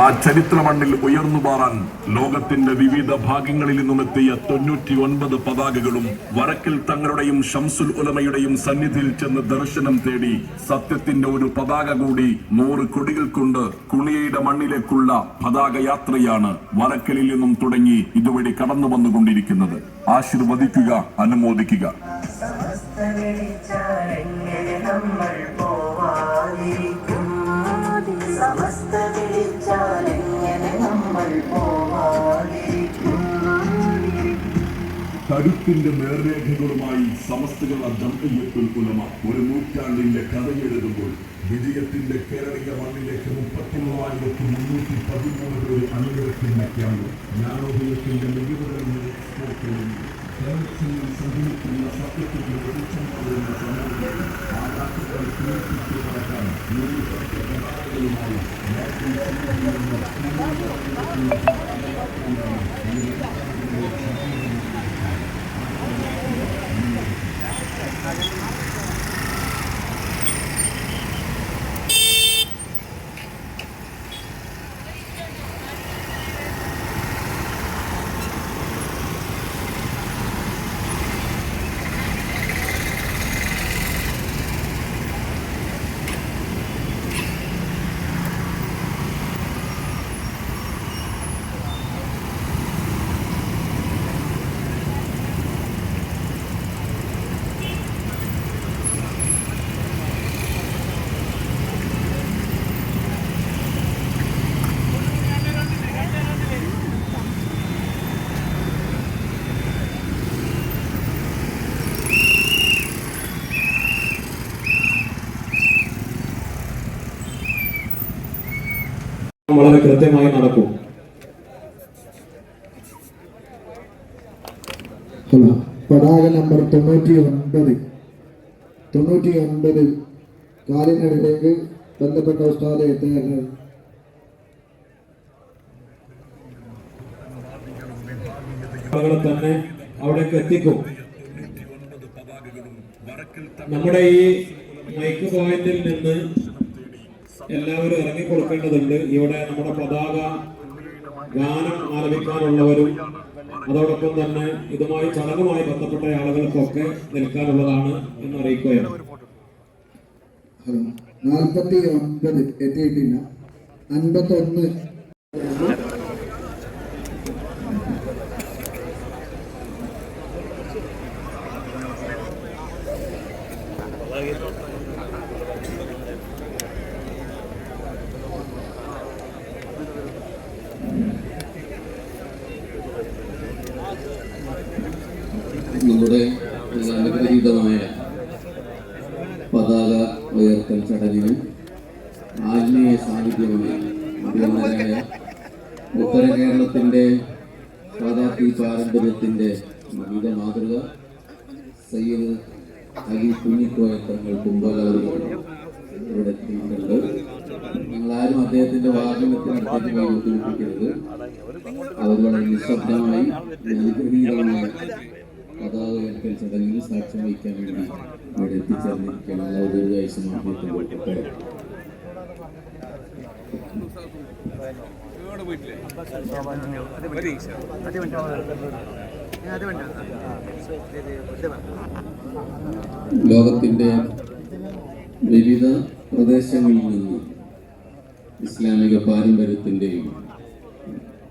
ആ ചരിത്ര മണ്ണിൽ ഉയർന്നു പാറാൻ ലോകത്തിന്റെ വിവിധ ഭാഗങ്ങളിൽ നിന്നും എത്തിയ തൊണ്ണൂറ്റി ഒൻപത് പതാകകളും വരക്കിൽ തങ്ങളുടെയും ഷംസുൽ ഉലമയുടെയും സന്നിധിയിൽ ചെന്ന് ദർശനം തേടി സത്യത്തിന്റെ ഒരു പതാക കൂടി നൂറ് കൊടികൾ കൊണ്ട് കുളിയയുടെ മണ്ണിലേക്കുള്ള പതാക യാത്രയാണ് വരക്കലിൽ നിന്നും തുടങ്ങി ഇതുവഴി കടന്നു വന്നുകൊണ്ടിരിക്കുന്നത്. ആശീർവദിക്കുക അനുമോദിക്കുക. നമ്മൾ കരുത്തിന്റെ നേർരേഖകളുമായി സമസ്തകൾ ജംഇയ്യത്തുൽ ഉലമ ഒരു നൂറ്റാണ്ടിന്റെ കഥയെഴുതുമ്പോൾ വിജയത്തിന്റെ കേരളീയ മണ്ണിലേക്ക് മുപ്പത്തി മൂവായിരത്തി മുന്നൂറ്റി പതിമൂന്ന് പേര് അണിനിരക്കുന്ന ക്യാമ്പ് ജ്ഞാനോദയത്തിന്റെ മികവുകളിൽ സംഭവിക്കുന്ന സത്യത്തിന്റെ വളരെ കൃത്യമായി നടക്കും. പതാക നമ്പർ തൊണ്ണൂറ്റി ഒൻപത് തൊണ്ണൂറ്റി ഒൻപത് കാലിനടിയിലേക്ക് ബന്ധപ്പെട്ട ഉസ്താദെ എത്തുകയാണ് തന്നെ അവിടേക്ക് എത്തിക്കും. നമ്മുടെ ഈ മൈക്ക് പോയിന്റിൽ നിന്ന് എല്ലാവരും ഇറങ്ങി കൊടുക്കേണ്ടതുണ്ട് ഇവിടെ നമ്മുടെ പതാക ഗാനം ആലപിക്കാനുള്ളവരും അതോടൊപ്പം തന്നെ ഇതുമായി ചടങ്ങുമായി ബന്ധപ്പെട്ട ആളുകൾക്കൊക്കെ നിൽക്കാനുള്ളതാണ് എന്ന് അറിയിക്കുകയാണ് നാൽപ്പത്തി ഒൻപത് എത്തിയിട്ടില്ല. അൻപത്തൊന്ന്. നമ്മുടെ അനുഗ്രഹീതമായ പതാക ഉയർത്തൽ ചടങ്ങിന് ആത്മീയ സാന്നിധ്യമായി ഉത്തര കേരളത്തിന്റെ സാധാർത്ഥി പാരമ്പര്യത്തിന്റെ വിവിധ മാതൃക സയ്യിദ് അലി കുഞ്ഞിക്കോയ തങ്ങൾ എത്തിയിട്ടുണ്ട് നിങ്ങളാരും അദ്ദേഹത്തിന്റെ വാഹനത്തിനടുത്തേക്ക് ബുദ്ധിമുട്ടിക്കരുത് വളരെ നിശബ്ദമായി അനുഗ്രഹീതമായ പതാക ഉയർത്തൽ ചടങ്ങിൽ സാക്ഷ്യം വഹിക്കാൻ വേണ്ടി ഇവിടെ എത്തിച്ചേർന്നിരിക്കുകയാണ് ഔദ്യോഗികമായി സമാപിക്കുമ്പോൾ ലോകത്തിന്റെ വിവിധ പ്രദേശങ്ങളിൽ നിന്ന് ഇസ്ലാമിക പാരമ്പര്യത്തിന്റെയും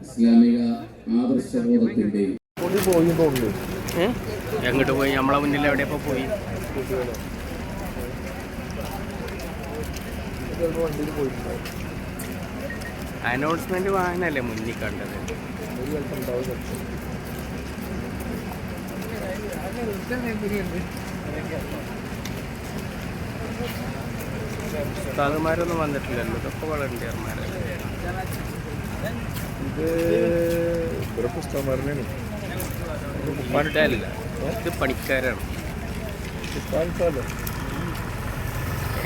ഇസ്ലാമിക ആദർശബോധത്തിന്റെയും ഏ? എങ്ങോട്ട് പോയി? നമ്മളെ മുന്നിൽ എവിടെയപ്പോ പോയി? അനൗൺസ്മെന്റ് വാങ്ങാനല്ലേ മുന്നിൽ കണ്ടത്? ഉസ്താദുമാരൊന്നും വന്നിട്ടില്ലല്ലോ. ഇതൊക്കെ വളണ്ടിയർമാരല്ലേ? ഉസ്താദല്ല ഇത് പണിക്കാരാണ്.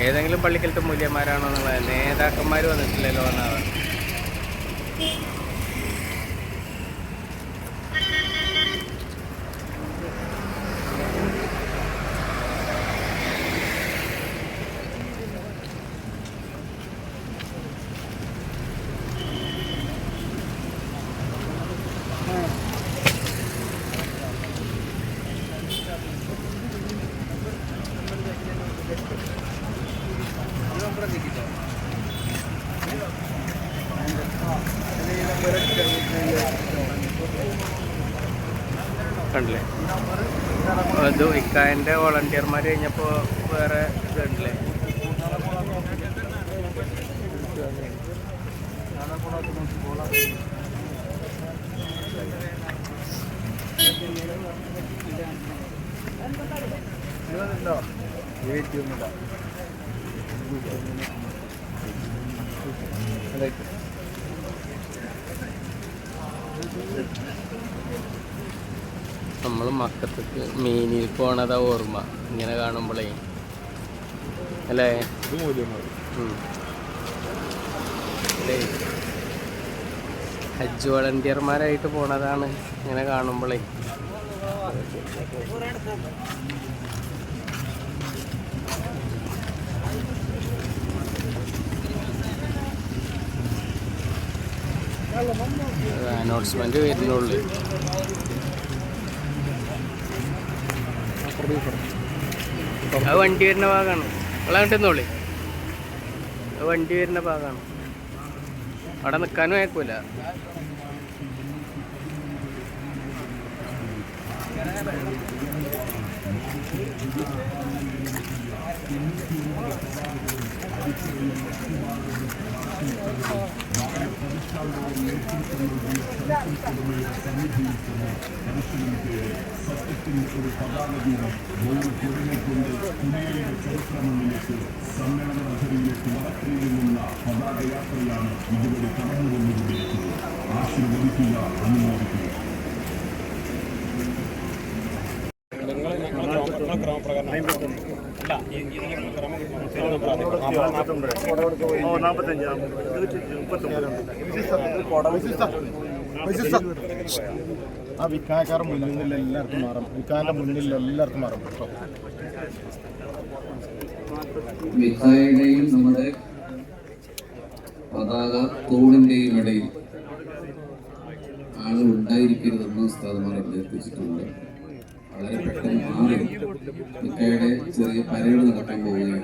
ഏതെങ്കിലും പള്ളിക്കലത്തെ മൂല്യന്മാരാണോ എന്നുള്ളത് നേതാക്കന്മാർ വന്നിട്ടില്ലല്ലോ എന്നാണ്. ഇത് ഇക്കാന്റെ വോളണ്ടിയർമാർ കഴിഞ്ഞപ്പോൾ വേറെ ഇതുണ്ടല്ലേ? നമ്മൾ മക്കത്തേക്ക് മീനിൽ പോണതാ ഓർമ്മ. ഇങ്ങനെ കാണുമ്പോഴേ അല്ലേ? ഹജ്ജ് വളണ്ടിയർമാരായിട്ട് പോണതാണ് ഇങ്ങനെ കാണുമ്പോഴേ അനൗൺസ്മെന്റ് വരുന്നുള്ളു. വണ്ടി വരുന്ന ഭാഗമാണ് നിങ്ങൾ കണ്ടെന്നോളി അത് വണ്ടി വരുന്ന ഭാഗമാണ് അവിടെ നിൽക്കാനും അയക്കൂല. ഒരു പതാകതീരം ബോർഡ് കൊടിനെക്കൊണ്ട് പുതിയയുടെ പരിശ്രമങ്ങളിലേക്ക് സമ്മേളന നഗരിയിലേക്ക് വടക്കിൽ നിന്നുള്ള പതാകയാത്രയാണ് ഇതുവരെ കടന്നുകൊണ്ടുകൊണ്ടിരിക്കുന്നത് ആശീർവദിക്കുക അനുമോദിക്കുക ഗ്രാമപ്രകടനം ആ വിൽക്കാക്കാർ മുന്നിൽ നിന്നില്ല എല്ലാവർക്കും മാറും വിക്കാന്റെ മുന്നിൽ എല്ലാവർക്കും മാറും കേട്ടോ നമ്മുടെ പതാക തോടിന്റെയും ഇടയിൽ ആളുകൾ ഉണ്ടായിരിക്കരുതെന്ന് ഉസ്താദുമാർ അഭ്യർത്ഥിച്ചിട്ടുണ്ട്. വളരെ പെട്ടെന്ന് മാറി. മിക്കായുടെ ചെറിയ പരേഡ് നടക്കാൻ പോവുകയാണ്.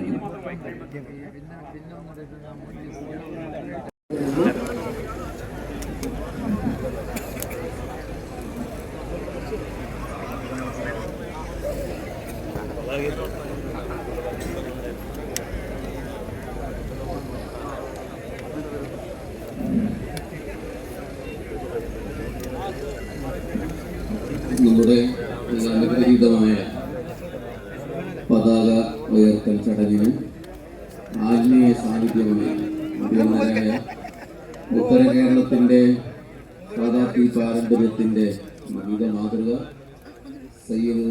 സാന്നിധ്യമായി മുതിർന്നവരായ ഉത്തര കേരളത്തിന്റെ സാധാർത്ഥി പാരമ്പര്യത്തിന്റെ വിവിധ മാതൃക. സയ്യിദ്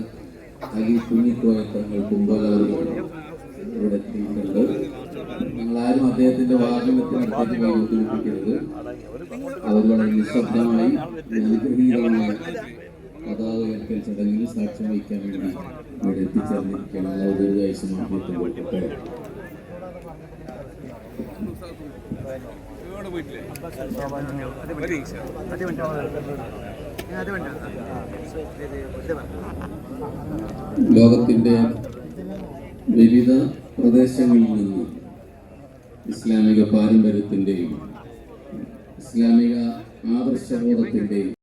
അലി കുഞ്ഞിക്കോയ തങ്ങൾ കുംഭകാരികൾ ഇവിടെ എത്തിയിട്ടുണ്ട്. നിങ്ങളാരും അദ്ദേഹത്തിന്റെ വാഹനത്തിനടുത്തേക്ക് ബുദ്ധിമുട്ടിക്കരുത് വളരെ നിശബ്ദമായി അനുഗ്രഹീതമായ പതാക ഉയർത്തൽ ചടങ്ങിൽ സാക്ഷ്യം വഹിക്കാൻ വേണ്ടി ഇവിടെ എത്തിച്ചേർന്നിരിക്കുകയാണ്. ഔദ്യോഗിക ലോകത്തിന്റെ വിവിധ പ്രദേശങ്ങളിൽ നിന്ന് ഇസ്ലാമിക പാരമ്പര്യത്തിന്റെയും ഇസ്ലാമിക ആദർശബോധത്തിന്റെയും